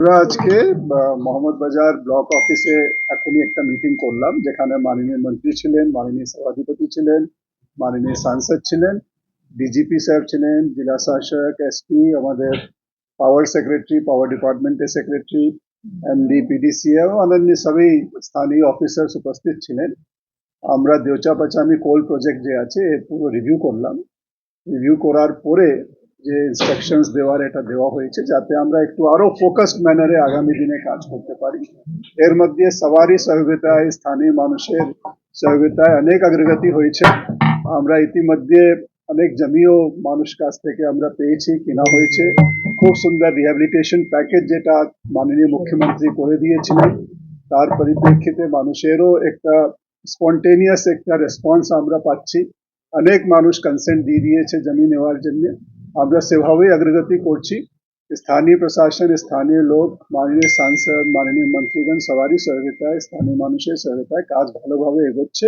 আমরা আজকে মোহাম্মদ বাজার ব্লক অফিসে এখনই একটা মিটিং করলাম, যেখানে মাননীয় মন্ত্রী ছিলেন, মাননীয় সভাধিপতি ছিলেন, মাননীয় সাংসদ ছিলেন ডিজিপি স্যার ছিলেন, জেলা শাসক এসপি আমাদের পাওয়ার সেক্রেটারি পাওয়ার ডিপার্টমেন্টের সেক্রেটারি এমডি পিডিসিএও অন্যান্য সবই স্থানীয় অফিসার্স উপস্থিত ছিলেন। আমরা দেওচা পাচামি কোল প্রজেক্ট যে আছে, এর পুরো রিভিউ করলাম। রিভিউ করার পরে যে ইনস্ট্রাকশনস দেওয়ার এটা দেওয়া হয়েছে যাতে আমরা একটু আরও ফোকাসড ম্যানারে আগামী দিনে কাজ করতে পারি। এর মধ্যে সবারই সহযোগিতায়, স্থানীয় মানুষের সহযোগিতায় অনেক অগ্রগতি হয়েছে। আমরা ইতিমধ্যে অনেক জমিও মানুষ কাছ থেকে আমরা পেয়েছি, কিনা হয়েছে। খুব সুন্দর রিহ্যাবিলিটেশন প্যাকেজ যেটা মাননীয় মুখ্যমন্ত্রী করে দিয়েছিলেন। তার পরিপ্রেক্ষিতে মানুষেরও একটা স্পন্টেনিয়াস একটা রেসপন্স আমরা পাচ্ছি। অনেক মানুষ কনসেন্ট দিয়ে দিয়েছে জমি নেওয়ার জন্য। আমরা সেভাবেই অগ্রগতি করছি। স্থানীয় প্রশাসন, স্থানীয় লোক, মাননীয় সাংসদ, মাননীয় মন্ত্রীগণ সবারই সহযোগিতায়, স্থানীয় মানুষের সহযোগিতায় কাজ ভালোভাবে এগোচ্ছে।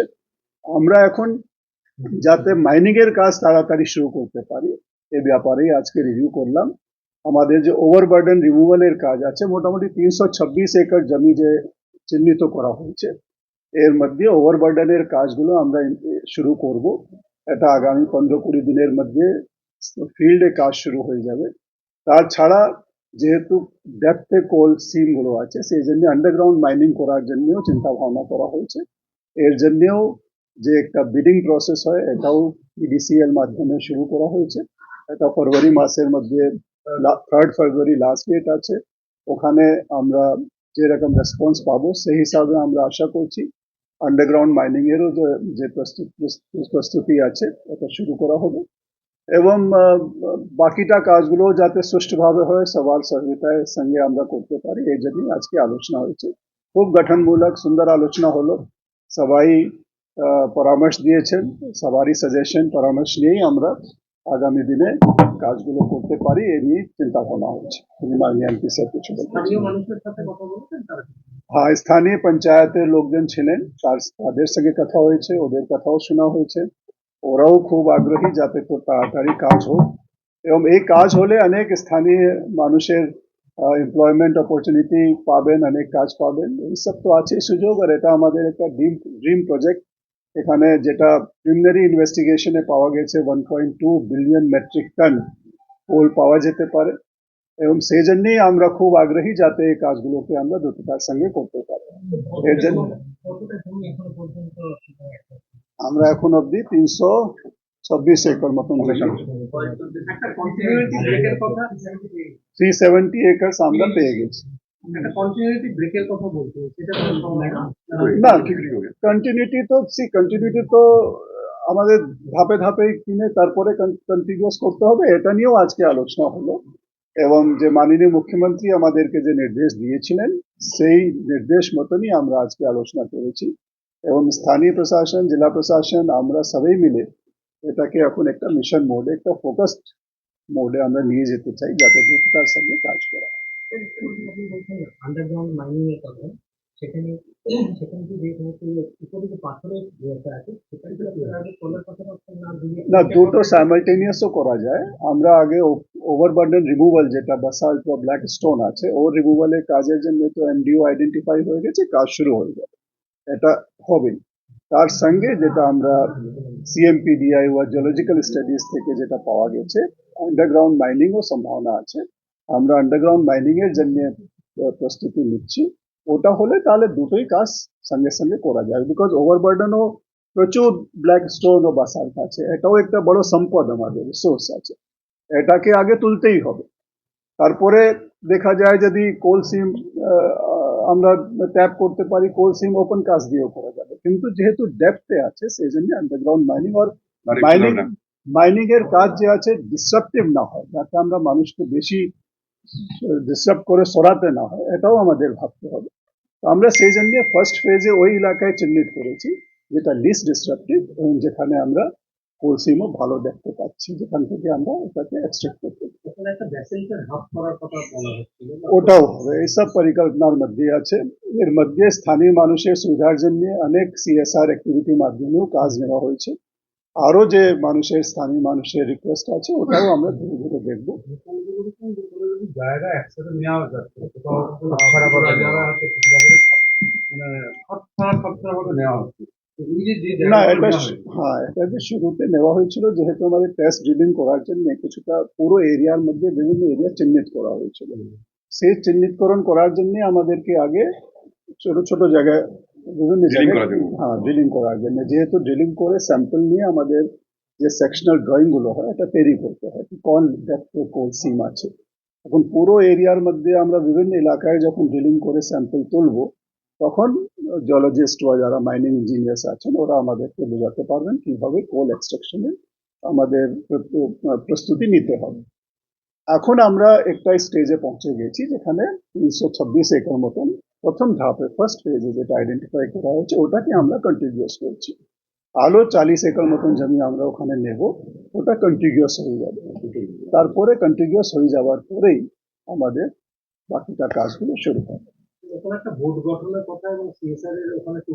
আমরা এখন যাতে মাইনিং এর কাজ তাড়াতাড়ি শুরু করতে পারি, এ ব্যাপারেই আজকে রিভিউ করলাম। আমাদের যে ওভারবার্ডেন রিমুভালের কাজ আছে, মোটামুটি তিনশো ছাব্বিশ একর জমি যে চিহ্নিত করা হয়েছে, এর মধ্যে ওভারবার্ডেনের কাজগুলো আমরা শুরু করব। এটা আগামী পনেরো কুড়ি দিনের মধ্যে ফিল্ডে কাজ শুরু হয়ে যাবে। তাছাড়া যেহেতু ডেপথে কোল সিমগুলো আছে, সেই জন্য আন্ডারগ্রাউন্ড মাইনিং করার জন্যও চিন্তা ভাবনা করা হয়েছে। এর জন্যেও যে একটা বিডিং প্রসেস হয়, এটাও ইডিসিএল মাধ্যমে শুরু করা হয়েছে। এটা ফেব্রুয়ারি মাসের মধ্যে থার্ড ফেব্রুয়ারি লাস্ট ডেট আছে। ওখানে আমরা যেরকম রেসপন্স পাবো, সেই হিসাবে আমরা আশা করছি আন্ডারগ্রাউন্ড মাইনিং এরও যে প্রস্তুতি আছে, এটা শুরু করা হবে। এবং আহ, বাকিটা কাজগুলো যাতে সুষ্ঠুভাবে হয় সবার সহযোগিতার সঙ্গে আমরা করতে পারি এই জন্যই আজকে আলোচনা হয়েছে খুব গঠনমূলক সুন্দর আলোচনা হলো সবাই আহ, পরামর্শ দিয়েছেন সবারই সাজেশন পরামর্শ নিয়েই আমরা আগামী দিনে কাজগুলো করতে পারি এ নিয়ে চিন্তা ভাবনা হচ্ছে মাননীয় এমপি স্যার কিছু বলতে স্থানীয় মানুষের সাথে কথা বলেছেন তারা কি? হ্যাঁ স্থানীয় পঞ্চায়েতের লোকজন ছিলেন তার তাদের সঙ্গে কথা হয়েছে ওদের কথাও শোনা হয়েছে ওরাও খুব আগ্রহী যাতে খুব তাড়াতাড়ি কাজ হোক। এবং এই কাজ হলে অনেক স্থানীয় মানুষের এমপ্লয়মেন্ট অপরচুনিটি পাবেন, অনেক কাজ পাবেন। এইসব তো আছে সুযোগ আর এটা আমাদের একটা ড্রিম ড্রিম প্রজেক্ট এখানে যেটা প্রিলিমিনারি ইনভেস্টিগেশনে পাওয়া গেছে one point two billion metric ton coal পাওয়া যেতে পারে। এবং সেই জন্যেই আমরা খুব আগ্রহী যাতে এই কাজগুলোকে আমরা দ্রুততার সঙ্গে করতে পারি। এর জন্য আমরা এখন অবধি তিনশো চব্বিশ একর মতন থ্রি সেভেন্টি একর্স আমরা পেয়ে গেছি। না। কন্টিনিউটি তো সি কন্টিনিউটি তো আমাদের ধাপে ধাপে কিনে তারপরে কন্টিনিউয়াস করতে হবে এটা নিয়েও আজকে আলোচনা হলো। এবং যে মাননীয় মুখ্যমন্ত্রী আমাদেরকে যে নির্দেশ দিয়েছিলেন সেই নির্দেশ মতনই আমরা আজকে আলোচনা করেছি। এবং স্থানীয় প্রশাসন জেলা প্রশাসন আমরা সবাই মিলে এটাকে এখন একটা মিশন মোডে একটা ফোকাসড মোডে আমরা নিয়ে যেতে চাই যাতে দ্রুততার সঙ্গে কাজ করা হয়। আপনি বলছেন আন্ডারগ্রাউন্ড মাইনিং এর কথা সেখানে সেখানে যে সমস্ত উপরে যে পাথরের ইয়েটা আছে সেখানে কি আপনারা আগে কলার পাথর না দিয়ে না দুটো সাইমালটেনিয়াসও করা যায় আমরা আগে ওভারবার্ডেন রিমুভাল যেটা বাসাল্ট বা ব্ল্যাক স্টোন আছে ওর রিমুভালের কাজের জন্য তো এমডিও আইডেন্টিফাই হয়ে গেছে কাজ শুরু হয়ে যাবে এটা হবে তার সঙ্গে যেটা আমরা সিএমপিডিআই বা জিওলজিক্যাল স্টাডিজ থেকে যেটা পাওয়া গেছে আন্ডারগ্রাউন্ড মাইনিংও সম্ভাবনা আছে। আমরা আন্ডারগ্রাউন্ড মাইনিং এর জন্য প্রস্তুতি নিচ্ছি। ওটা হলে তাহলে দুটোই কাজ সঙ্গে সঙ্গে করা যায়। বিকজ ওভারবার্ডেনও প্রচুর ব্ল্যাক স্টোন ও বাসাল্ট আছে। এটাও একটা বড় সম্পদ আমাদের রিসোর্স আছে। এটাকে আগে তুলতেই হবে। তারপরে দেখা যায় যদি কোল সিম আমরা ট্যাপ করতে পারি কোল সিম ওপেন কাজ দিয়েও করা যাবে। কিন্তু যেহেতু ডেপথে আছে সেই জন্য আন্ডারগ্রাউন্ড মাইনিং আর মাইনিং মাইনিং এর কাজ যে আছে ডিসরাপটিভ না হয় যাতে আমরা মানুষকে বেশি ডিস্টার্ব করে সরাতে না হয় এটাও আমাদের ভাবতে হবে। তো আমরা সেই জন্য ফার্স্ট ফেজে ওই এলাকায় চিহ্নিত করেছি যেটা লিস্ট ডিসরাপটিভ এবং যেখানে আমরা কোলসিমও ভালো দেখতে পাচ্ছি যেখান থেকে আমরা এটাকে এক্সট্রাক্ট করতে পারি। ওখানে একটা ভ্যাসেলকে হাফ করার কথা বলা হচ্ছিল ওটাও হবে এইসব পরিকল্পনার মধ্যে আছে। এর মধ্যে স্থানীয় মানুষের সুবিধার জন্য অনেক সিএসআর অ্যাক্টিভিটির মাধ্যমেও কাজ নেওয়া হয়েছে। আরও যে মানুষের স্থানীয় মানুষের রিকোয়েস্ট আছে ওটাও আমরা ধীরে ধীরে দেখব। জায়গা একসাথে নেওয়া যাচ্ছে জায়গা আছে কোথাও মানে নেওয়া হচ্ছে। না এটা হ্যাঁ। এটা যে শুরুতে নেওয়া হয়েছিল যেহেতু আমাদের টেস্ট ড্রিলিং করার জন্য কিছুটা পুরো এরিয়ার মধ্যে বিভিন্ন এরিয়া চিহ্নিত করা হয়েছিল। সেই চিহ্নিতকরণ করার জন্য আমাদেরকে আগে ছোট ছোট জায়গায় বিভিন্ন জায়গায় হ্যাঁ ড্রিলিং করার জন্য। যেহেতু ড্রিলিং করে স্যাম্পল নিয়ে আমাদের যে সেকশনাল ড্রয়িংগুলো হয় এটা তৈরি করতে হয়। কোন ডেপথে কোন সিম আছে। এখন পুরো এরিয়ার মধ্যে আমরা বিভিন্ন এলাকায় যখন ড্রিলিং করে স্যাম্পল তুলবো তখন জলজিস্ট বা যারা মাইনিং ইঞ্জিনিয়ার্স আছেন, ওরা আমাদেরকে বোঝাতে পারবেন কীভাবে কোল এক্সট্রাকশনে আমাদের প্রস্তুতি নিতে হবে। এখন আমরা একটা স্টেজে পৌঁছে গেছি যেখানে তিনশো ছাব্বিশ একর মতন প্রথম ধাপে ফার্স্ট ফেজে যেটা আইডেন্টিফাই করা হয়েছে, ওটাকে আমরা কন্টিনিউয়াস করছি। আলো চালিশ একর মতন জমি আমরা ওখানে নেব, ওটা কন্টিনিউয়াস হয়ে যাবে। তারপরে কন্টিনিউয়াস হয়ে যাওয়ার পরেই আমাদের বাকিটা কাজগুলো শুরু হবে। ওখানে একটা বোর্ড গঠনের কথা এবং সিএসআর এর ওখানে টু